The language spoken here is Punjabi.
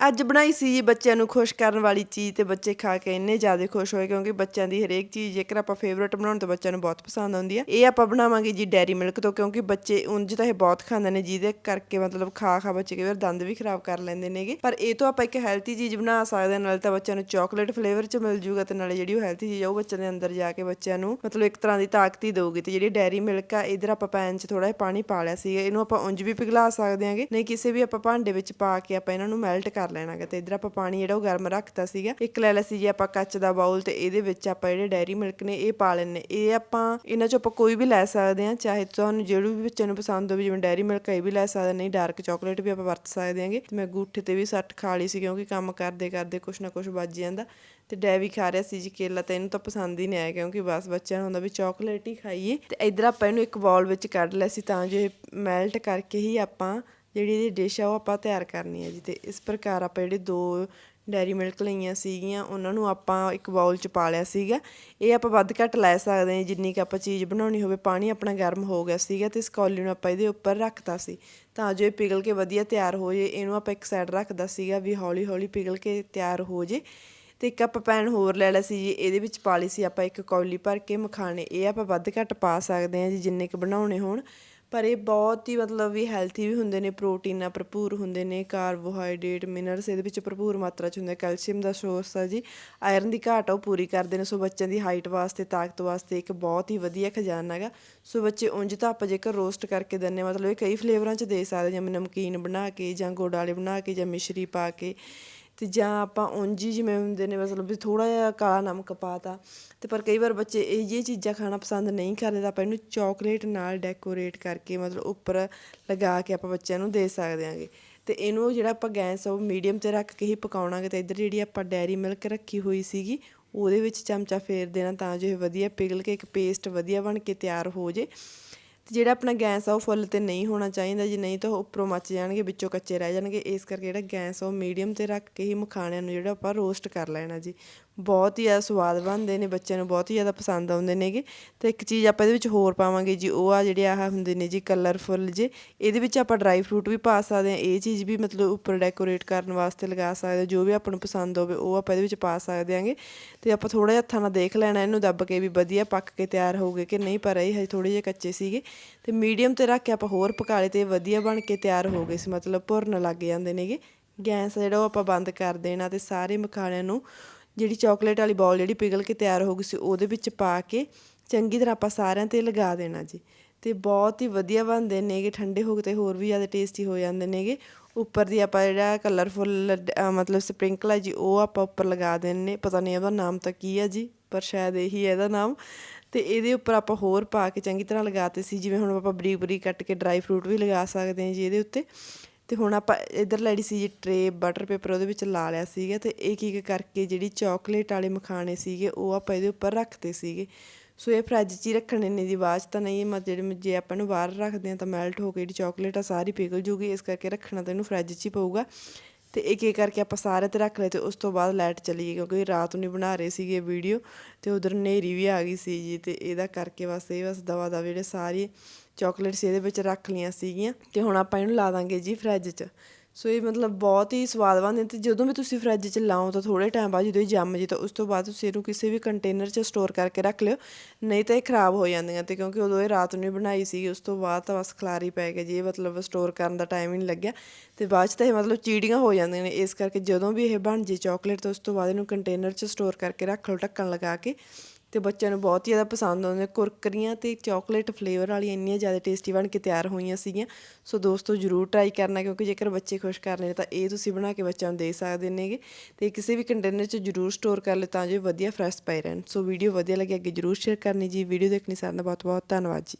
ਅੱਜ ਬਣਾਈ ਸੀ ਜੀ ਬੱਚਿਆਂ ਨੂੰ ਖੁਸ਼ ਕਰਨ ਵਾਲੀ ਚੀਜ਼ ਤੇ ਬੱਚੇ ਖਾ ਕੇ ਇੰਨੇ ਜ਼ਿਆਦਾ ਖੁਸ਼ ਹੋਏ ਕਿਉਂਕਿ ਬੱਚਿਆਂ ਦੀ ਹਰੇਕ ਚੀਜ਼ ਜੇਕਰ ਆਪਾਂ ਫੇਵਰਟ ਬਣਾਉਣ ਤਾਂ ਬੱਚਿਆਂ ਨੂੰ ਬਹੁਤ ਪਸੰਦ ਆਉਂਦੀ ਹੈ ਇਹ ਆਪਾਂ ਬਣਾਵਾਂਗੇ ਜੀ ਡੈਰੀ ਮਿਲਕ ਤੋਂ ਕਿਉਂਕਿ ਬੱਚੇ ਉਂਝ ਤਾਂ ਇਹ ਬਹੁਤ ਖਾਂਦੇ ਨੇ ਜਿਹਦੇ ਕਰਕੇ ਮਤਲਬ ਖਾ ਖਾ ਬੱਚੇ ਕਈ ਵਾਰ ਦੰਦ ਵੀ ਖਰਾਬ ਕਰ ਲੈਂਦੇ ਨੇਗੇ। ਪਰ ਇਹ ਤੋਂ ਆਪਾਂ ਇੱਕ ਹੈਲਥੀ ਚੀਜ਼ ਬਣਾ ਸਕਦੇ ਹਾਂ ਨਾਲੇ ਤਾਂ ਬੱਚਿਆਂ ਨੂੰ ਚਾਕਲੇਟ ਫਲੇਵਰ ਚ ਮਿਲ ਜੂਗਾ ਤੇ ਨਾਲੇ ਜਿਹੜੀ ਉਹ ਹੈਲਥੀ ਚੀਜ਼ ਆ ਉਹ ਬੱਚਿਆਂ ਦੇ ਅੰਦਰ ਜਾ ਕੇ ਬੱਚਿਆਂ ਨੂੰ ਮਤਲਬ ਇੱਕ ਤਰ੍ਹਾਂ ਦੀ ਤਾਕਤ ਹੀ ਦੇਊਗੀ ਤੇ ਜਿਹੜੀ ਡੈਰੀ ਮਿਲਕ ਆ ਇਧਰ ਆਪਾਂ ਪੈਨ 'ਚ ਥੋੜਾ ਜਿਹਾ ਪਾਣੀ ਪਾ ਲਿਆ ਸੀਗਾ, ਇਹਨੂੰ ਆਪਾਂ ਉਂਝ ਵੀ ਪਿਘਲਾ ਸਕਦੇ ਹਾਂਗੇ ਨਹੀਂ ਕਿਸੇ ਵੀ ਆਪਾਂ ਭਾਂਡੇ ਵਿੱਚ ਪਾ ਕੇ ਆਪਾਂ ਇਹਨਾਂ ਨੂੰ ਮੈਲਟ ਕਰ ਲੈਣਾਗਾ ਤੇ ਇਧਰ ਆਪਾਂ ਪਾਣੀ ਜਿਹੜਾ ਉਹ ਗਰਮ ਰੱਖਤਾ ਸੀਗਾ। ਇੱਕ ਲੈ ਲਿਆ ਸੀ ਜੀ ਆਪਾਂ ਕੱਚ ਦਾ ਬਾਉਲ ਤੇ ਇਹਦੇ ਵਿੱਚ ਆਪਾਂ ਜਿਹੜੇ ਡੈਰੀ ਮਿਲਕ ਨੇ ਇਹ ਪਾ ਲੈਣੇ ਇਹ ਆਪਾਂ ਇਹਨਾਂ 'ਚੋਂ ਆਪਾਂ ਕੋਈ ਵੀ ਲੈ ਸਕਦੇ ਹਾਂ, ਚਾਹੇ ਤੁਹਾਨੂੰ ਜਿਹੜੀ ਵੀ ਬੱਚੇ ਨੂੰ ਪਸੰਦ ਹੋਵੇ, ਜਿਵੇਂ ਡੈਰੀ ਮਿਲਕ ਇਹ ਵੀ ਲੈ ਸਕਦੇ ਨਹੀਂ, ਡਾਰਕ ਚਾਕਲੇਟ ਵੀ ਆਪਾਂ ਵਰਤ ਸਕਦੇ ਹਾਂਗੇ। ਤੇ ਮੈਂ ਗੂਠੇ ਤੇ ਵੀ ਸੱਟ ਖਾ ਲਈ ਸੀ ਕਿਉਂਕਿ ਕੰਮ ਕਰਦੇ ਕਰਦੇ ਕੁਛ ਨਾ ਕੁਛ ਵੱਜ ਜਾਂਦਾ। ਤੇ ਡੈਵੀ ਖਾ ਰਿਹਾ ਸੀ ਜੀ ਕੇਲਾ ਤਾਂ ਇਹਨੂੰ ਤਾਂ ਪਸੰਦ ਹੀ ਨਹੀਂ ਆਇਆ ਕਿਉਂਕਿ ਬਸ ਬੱਚਿਆਂ ਨੂੰ ਹੁੰਦਾ ਵੀ ਚਾਕਲੇਟ ਹੀ ਖਾਈਏ। ਤੇ ਇਧਰ ਆਪਾਂ ਇਹਨੂੰ ਇੱਕ ਬਾਉਲ ਵਿੱਚ ਕੱਢ ਲਿਆ ਸੀ ਤਾਂ ਜੋ ਇਹ ਮੈਲਟ ਕਰਕੇ ਹੀ ਆਪਾਂ ਜਿਹੜੀ ਇਹਦੀ ਡਿਸ਼ ਆ ਉਹ ਆਪਾਂ ਤਿਆਰ ਕਰਨੀ ਹੈ ਜੀ ਤੇ ਇਸ ਪ੍ਰਕਾਰ ਆਪਾਂ ਜਿਹੜੇ ਦੋ ਡੈਰੀ ਮਿਲਕ ਲਈਆਂ ਸੀਗੀਆਂ, ਉਹਨਾਂ ਨੂੰ ਆਪਾਂ ਇੱਕ ਬਾਉਲ ਚ ਪਾ ਲਿਆ ਸੀਗਾ। ਇਹ ਆਪਾਂ ਵੱਧ ਘੱਟ ਲੈ ਸਕਦੇ ਹਾਂ, ਜਿੰਨੀ ਕਿ ਆਪਾਂ ਚੀਜ਼ ਬਣਾਉਣੀ ਹੋਵੇ, ਪਾਣੀ ਆਪਣਾ ਗਰਮ ਹੋ ਗਿਆ ਸੀਗਾ ਤੇ ਇਸ ਕੌਲੀ ਨੂੰ ਆਪਾਂ ਇਹਦੇ ਉੱਪਰ ਰੱਖਤਾ ਸੀ। ਤਾਂ ਜੋ ਇਹ ਪਿਘਲ ਕੇ ਵਧੀਆ ਤਿਆਰ ਹੋ ਜੇ, ਇਹਨੂੰ ਆਪਾਂ ਇੱਕ ਸਾਈਡ ਰੱਖਦਾ ਸੀਗਾ ਵੀ ਹੌਲੀ ਹੌਲੀ ਪਿਘਲ ਕੇ ਤਿਆਰ ਹੋ ਜੇ। ਤੇ ਇੱਕ ਆਪਾਂ ਪੈਨ ਹੋਰ ਲੈ ਲਿਆ ਸੀ ਜੀ, ਇਹਦੇ ਵਿੱਚ ਪਾ ਲਈ ਸੀ ਆਪਾਂ ਇੱਕ ਕੌਲੀ ਭਰ ਕੇ ਮਖਾਣੇ। ਇਹ ਆਪਾਂ ਵੱਧ ਘੱਟ ਪਾ ਸਕਦੇ ਹਾਂ ਜੀ, ਜਿੰਨੇ ਕੁ ਬਣਾਉਣੇ ਹੋਣ। ਪਰ ਇਹ ਬਹੁਤ ਹੀ ਮਤਲਬ ਵੀ ਹੈਲਥੀ ਵੀ ਹੁੰਦੇ ਨੇ, ਪ੍ਰੋਟੀਨ ਨਾਲ ਭਰਪੂਰ ਹੁੰਦੇ ਨੇ ਕਾਰਬੋਹਾਈਡਰੇਟ ਮਿਨਰਲਸ ਇਹਦੇ ਵਿੱਚ ਭਰਪੂਰ ਮਾਤਰਾ ਚ ਹੁੰਦੇ ਕੈਲਸ਼ੀਅਮ ਦਾ ਸੋਰਸ ਆ ਜੀ। ਆਇਰਨ ਦੀ ਘਾਟ ਆ, ਉਹ ਪੂਰੀ ਕਰਦੇ ਨੇ, ਸੋ ਬੱਚਿਆਂ ਦੀ ਹਾਈਟ ਵਾਸਤੇ, ਤਾਕਤ ਵਾਸਤੇ ਇੱਕ ਬਹੁਤ ਹੀ ਵਧੀਆ ਖਜ਼ਾਨਾ ਹੈਗਾ। ਸੋ ਬੱਚੇ ਉਂਝ ਤਾਂ ਆਪਾਂ ਜੇਕਰ ਰੋਸਟ ਕਰਕੇ ਦਿੰਨੇ ਮਤਲਬ ਇਹ ਕਈ ਫਲੇਵਰਾਂ ਚ ਦੇ ਸਕਦੇ ਜਿਵੇਂ ਨਮਕੀਨ ਬਣਾ ਕੇ ਜਾਂ ਗੁੜ ਵਾਲੇ ਬਣਾ ਕੇ ਜਾਂ ਮਿਸ਼ਰੀ ਪਾ ਕੇ। ਅਤੇ ਜਾਂ ਆਪਾਂ ਉਂਝ ਹੀ ਜਿਵੇਂ ਹੁੰਦੇ ਨੇ, ਮਤਲਬ ਵੀ ਥੋੜ੍ਹਾ ਜਿਹਾ ਕਾਲਾ ਨਮਕ ਪਾਤਾ ਅਤੇ ਪਰ ਕਈ ਵਾਰ ਬੱਚੇ ਇਹ ਜਿਹੀਆਂ ਚੀਜ਼ਾਂ ਖਾਣਾ ਪਸੰਦ ਨਹੀਂ ਕਰਦੇ ਤਾਂ ਆਪਾਂ ਇਹਨੂੰ ਚੋਕਲੇਟ ਨਾਲ ਡੈਕੋਰੇਟ ਕਰਕੇ ਮਤਲਬ ਉੱਪਰ ਲਗਾ ਕੇ ਆਪਾਂ ਬੱਚਿਆਂ ਨੂੰ ਦੇ ਸਕਦੇ ਆਂਗੇ। ਅਤੇ ਇਹਨੂੰ ਜਿਹੜਾ ਆਪਾਂ ਗੈਸ ਉਹ ਮੀਡੀਅਮ ਤੇ ਰੱਖ ਕੇ ਹੀ ਪਕਾਉਣਾਗੇ ਅਤੇ ਇੱਧਰ ਜਿਹੜੀ ਆਪਾਂ ਡੈਰੀ ਮਿਲਕ ਰੱਖੀ ਹੋਈ ਸੀਗੀ, ਉਹਦੇ ਵਿੱਚ ਚਮਚਾ ਫੇਰ ਦੇਣਾ ਤਾਂ ਜੋ ਇਹ ਵਧੀਆ ਪਿਘਲ ਕੇ ਇੱਕ ਪੇਸਟ ਵਧੀਆ ਬਣ ਕੇ ਤਿਆਰ ਹੋ ਜੇ। ਜਿਹੜਾ ਆਪਣਾ ਗੈਸ ਆ ਉਹ ਫੁੱਲ ਤੇ ਨਹੀਂ ਹੋਣਾ ਚਾਹੀਦਾ ਜੀ, ਨਹੀਂ ਤਾਂ ਉਹ ਉੱਪਰੋਂ ਮੱਚ ਜਾਣਗੇ, ਵਿੱਚੋਂ ਕੱਚੇ ਰਹਿ ਜਾਣਗੇ। ਇਸ ਕਰਕੇ ਜਿਹੜਾ ਗੈਸ ਆ ਉਹ ਮੀਡੀਅਮ ਤੇ ਰੱਖ ਕੇ ਹੀ ਮਖਾਣਿਆਂ ਨੂੰ ਜਿਹੜਾ ਆਪਾਂ ਰੋਸਟ ਕਰ ਲੈਣਾ ਜੀ। ਬਹੁਤ ਹੀ ਜ਼ਿਆਦਾ ਸਵਾਦ ਬਣਦੇ ਨੇ, ਬੱਚਿਆਂ ਨੂੰ ਬਹੁਤ ਹੀ ਜ਼ਿਆਦਾ ਪਸੰਦ ਆਉਂਦੇ ਨੇਗੇ ਤੇ ਇੱਕ ਚੀਜ਼ ਆਪਾਂ ਇਹਦੇ ਵਿੱਚ ਹੋਰ ਪਾਵਾਂਗੇ ਜੀ, ਉਹ ਆ ਜਿਹੜੇ ਆਹ ਹੁੰਦੇ ਨੇ ਜੀ ਕਲਰਫੁੱਲ ਜੇ। ਇਹਦੇ ਵਿੱਚ ਆਪਾਂ ਡਰਾਈ ਫਰੂਟ ਵੀ ਪਾ ਸਕਦੇ ਹਾਂ। ਇਹ ਚੀਜ਼ ਵੀ ਮਤਲਬ ਉੱਪਰ ਡੈਕੋਰੇਟ ਕਰਨ ਵਾਸਤੇ ਲਗਾ ਸਕਦੇ ਜੋ ਵੀ ਆਪਾਂ ਨੂੰ ਪਸੰਦ ਹੋਵੇ, ਉਹ ਆਪਾਂ ਇਹਦੇ ਵਿੱਚ ਪਾ ਸਕਦੇ ਆਂਗੇ ਤੇ ਆਪਾਂ ਥੋੜਾ ਜਿਹਾ ਹੱਥਾਂ ਨਾਲ ਦੇਖ ਲੈਣਾ, ਇਹਨੂੰ ਦੱਬ ਕੇ ਵੀ ਵਧੀਆ ਪੱਕ ਕੇ ਤਿਆਰ ਹੋ ਗਏ ਕਿ ਨਹੀਂ, ਪਰ ਇਹ ਹਜੇ ਥੋੜੇ ਜਿਹੇ ਕੱਚੇ ਸੀਗੇ। ਤੇ ਮੀਡੀਅਮ ਤੇ ਰੱਖ ਕੇ ਆਪਾਂ ਹੋਰ ਪਕਾ ਲਏ ਤੇ ਵਧੀਆ ਬਣ ਕੇ ਤਿਆਰ ਹੋ ਗਏ ਸੀ। ਮਤਲਬ ਭੁਰਨ ਲੱਗ ਜਾਂਦੇ ਨੇਗੇ ਗੈਸ ਜਿਹੜਾ ਉਹ ਆਪਾਂ ਬੰਦ ਕਰ ਦੇਣਾ ਤੇ ਸਾਰੇ ਮਖਾਣਿਆਂ ਨੂੰ ਜਿਹੜੀ ਚਾਕਲੇਟ ਵਾਲੀ ਬਾਲ ਜਿਹੜੀ ਪਿਘਲ ਕੇ ਤਿਆਰ ਹੋ ਗਈ ਸੀ, ਉਹਦੇ ਵਿੱਚ ਪਾ ਕੇ ਚੰਗੀ ਤਰ੍ਹਾਂ ਆਪਾਂ ਸਾਰਿਆਂ ਤੇ ਲਗਾ ਦੇਣਾ ਜੀ। ਤੇ ਬਹੁਤ ਹੀ ਵਧੀਆ ਬਣਦੇ ਨੇਗੇ, ਠੰਡੇ ਹੋ ਕੇ ਤੇ ਹੋਰ ਵੀ ਜ਼ਿਆਦਾ ਟੇਸਟੀ ਹੋ ਜਾਂਦੇ ਨੇਗੇ। ਉੱਪਰ ਦੀ ਆਪਾਂ ਜਿਹੜਾ ਕਲਰਫੁੱਲ ਮਤਲਬ ਸਪ੍ਰਿੰਕਲ ਹੈ ਜੀ, ਉਹ ਆਪਾਂ ਉੱਪਰ ਲਗਾ ਦੇਣੇ ਪਤਾ ਨਹੀਂ ਇਹਦਾ ਨਾਮ ਤਾਂ ਕੀ ਹੈ ਜੀ, ਪਰ ਸ਼ਾਇਦ ਇਹੀ ਹੈ ਇਹਦਾ ਨਾਮ। ਤੇ ਇਹਦੇ ਉੱਪਰ ਆਪਾਂ ਹੋਰ ਪਾ ਕੇ ਚੰਗੀ ਤਰ੍ਹਾਂ ਲਗਾਤੇ ਸੀ, ਜਿਵੇਂ ਹੁਣ ਆਪਾਂ ਬਰੀਕ ਬਰੀਕ ਕੱਟ ਕੇ ਡਰਾਈ ਫਰੂਟ ਵੀ ਲਗਾ ਸਕਦੇ ਹਾਂ ਜੀ ਇਹਦੇ ਉੱਤੇ। ਤੇ ਹੁਣ ਆਪਾਂ ਇਧਰ ਲੈਣੀ ਸੀ ਜੀ ਟਰੇ ਬਟਰ ਪੇਪਰ ਉਹਦੇ ਵਿੱਚ ਲਾ ਲਿਆ ਸੀਗਾ ਤੇ ਇੱਕ ਇੱਕ ਕਰਕੇ ਜਿਹੜੀ ਚਾਕਲੇਟ ਵਾਲੇ ਮਖਾਣੇ ਸੀਗੇ ਉਹ ਆਪਾਂ ਇਹਦੇ ਉੱਪਰ ਰੱਖਦੇ ਸੀਗੇ। ਸੋ ਇਹ ਫਰਿੱਜ 'ਚ ਹੀ ਰੱਖਣੇ ਨੇ ਦੀ ਆਵਾਜ਼ ਤਾਂ ਨਹੀਂ, ਮਤ ਜਿਹੜੇ ਜੇ ਆਪਾਂ ਨੂੰ ਬਾਹਰ ਰੱਖਦੇ ਆ ਤਾਂ ਮੈਲਟ ਹੋ ਕੇ ਜਿਹੜੀ ਚਾਕਲੇਟ ਆ ਸਾਰੀ ਪਿਘਲ ਜੂਗੀ, ਇਸ ਕਰਕੇ ਰੱਖਣਾ ਤਾਂ ਇਹਨੂੰ ਫਰਿੱਜ 'ਚ ਹੀ ਪਊਗਾ। ਤੇ ਇੱਕ ਇੱਕ ਕਰਕੇ ਆਪਾਂ ਸਾਰੇ ਤੇ ਰੱਖ ਲਏ ਤੇ ਉਸ ਤੋਂ ਬਾਅਦ ਲਾਈਟ ਚਲੀ ਗਈ ਕਿਉਂਕਿ ਰਾਤ ਨੂੰ ਬਣਾ ਰਹੇ ਸੀਗੇ ਵੀਡੀਓ ਤੇ ਉਧਰ ਹਨੇਰੀ ਵੀ ਆ ਗਈ ਸੀ ਜੀ ਤੇ ਇਹਦਾ ਕਰਕੇ ਬਸ ਇਹ ਬਸ ਦਵਾ ਦਵਾ ਜਿਹੜੇ ਸਾਰੇ ਚਾਕਲੇਟਸ ਇਹਦੇ ਵਿੱਚ ਰੱਖ ਲੀਆਂ ਸੀਗੀਆਂ ਤੇ ਹੁਣ ਆਪਾਂ ਇਹਨੂੰ ਲਾ ਦਾਂਗੇ ਜੀ ਫਰਿੱਜ 'ਚ। ਸੋ ਇਹ ਮਤਲਬ ਬਹੁਤ ਹੀ ਸਵਾਦ ਬਣਦੇ ਤੇ ਜਦੋਂ ਵੀ ਤੁਸੀਂ ਫਰਿੱਜ 'ਚ ਲਾਓ ਤਾਂ ਥੋੜੇ ਟਾਈਮ ਬਾਅਦ ਜਦੋਂ ਇਹ ਜੰਮ ਜੇ ਤਾਂ ਉਸ ਤੋਂ ਬਾਅਦ ਤੁਸੀਂ ਇਹਨੂੰ ਕਿਸੇ ਵੀ ਕੰਟੇਨਰ 'ਚ ਸਟੋਰ ਕਰਕੇ ਰੱਖ ਲਿਓ। ਨਹੀਂ ਤਾਂ ਇਹ ਖਰਾਬ ਹੋ ਜਾਂਦੀਆਂ ਤੇ ਕਿਉਂਕਿ ਉਦੋਂ ਇਹ ਰਾਤ ਨੂੰ ਹੀ ਬਣਾਈ ਸੀ ਉਸ ਤੋਂ ਬਾਅਦ ਤਾਂ ਬਸ ਖਲਾਰੀ ਪੈ ਗਿਆ ਜੀ, ਇਹ ਮਤਲਬ ਸਟੋਰ ਕਰਨ ਦਾ ਟਾਈਮ ਹੀ ਨਹੀਂ ਲੱਗਿਆ। ਤੇ ਬਾਅਦ 'ਚ ਤਾਂ ਇਹ ਮਤਲਬ ਚੀੜੀਆਂ ਹੋ ਜਾਂਦੀਆਂ ਨੇ, ਇਸ ਕਰਕੇ ਜਦੋਂ ਵੀ ਇਹ ਬਣ ਜੇ ਚਾਕਲੇਟ ਤਾਂ ਉਸ ਤੋਂ ਬਾਅਦ ਇਹਨੂੰ ਕੰਟੇਨਰ 'ਚ ਸਟੋਰ ਕਰਕੇ ਰੱਖ ਲਓ, ਢੱਕਣ ਲਗਾ ਕੇ। ਅਤੇ ਬੱਚਿਆਂ ਨੂੰ ਬਹੁਤ ਹੀ ਜ਼ਿਆਦਾ ਪਸੰਦ ਆਉਂਦੇ ਕੁਰਕਰੀਆਂ ਅਤੇ ਚਾਕਲੇਟ ਫਲੇਵਰ ਵਾਲੀਆਂ ਇੰਨੀਆਂ ਜ਼ਿਆਦਾ ਟੇਸਟੀ ਬਣ ਕੇ ਤਿਆਰ ਹੋਈਆਂ ਸੀਗੀਆਂ। ਸੋ ਦੋਸਤੋ, ਜਰੂਰ ਟਰਾਈ ਕਰਨਾ ਕਿਉਂਕਿ ਜੇਕਰ ਬੱਚੇ ਖੁਸ਼ ਕਰਨੇ ਨੇ ਤਾਂ ਇਹ ਤੁਸੀਂ ਬਣਾ ਕੇ ਬੱਚਿਆਂ ਨੂੰ ਦੇ ਸਕਦੇ ਨੇਗੇ। ਤੇ ਕਿਸੇ ਵੀ ਕੰਟੇਨਰ 'ਚ ਜਰੂਰ ਸਟੋਰ ਕਰ ਲਿਓ ਤਾਂ ਜੋ ਵਧੀਆ ਫਰੈਸ਼ ਪਏ ਰਹਿਣ। ਸੋ ਵੀਡੀਓ ਵਧੀਆ ਲੱਗੇ ਅੱਗੇ ਜਰੂਰ ਸ਼ੇਅਰ ਕਰਨੀ ਜੀ। ਵੀਡੀਓ ਦੇਖਣੀ ਸਾਰਿਆਂ ਦਾ ਬਹੁਤ ਬਹੁਤ ਧੰਨਵਾਦ ਜੀ।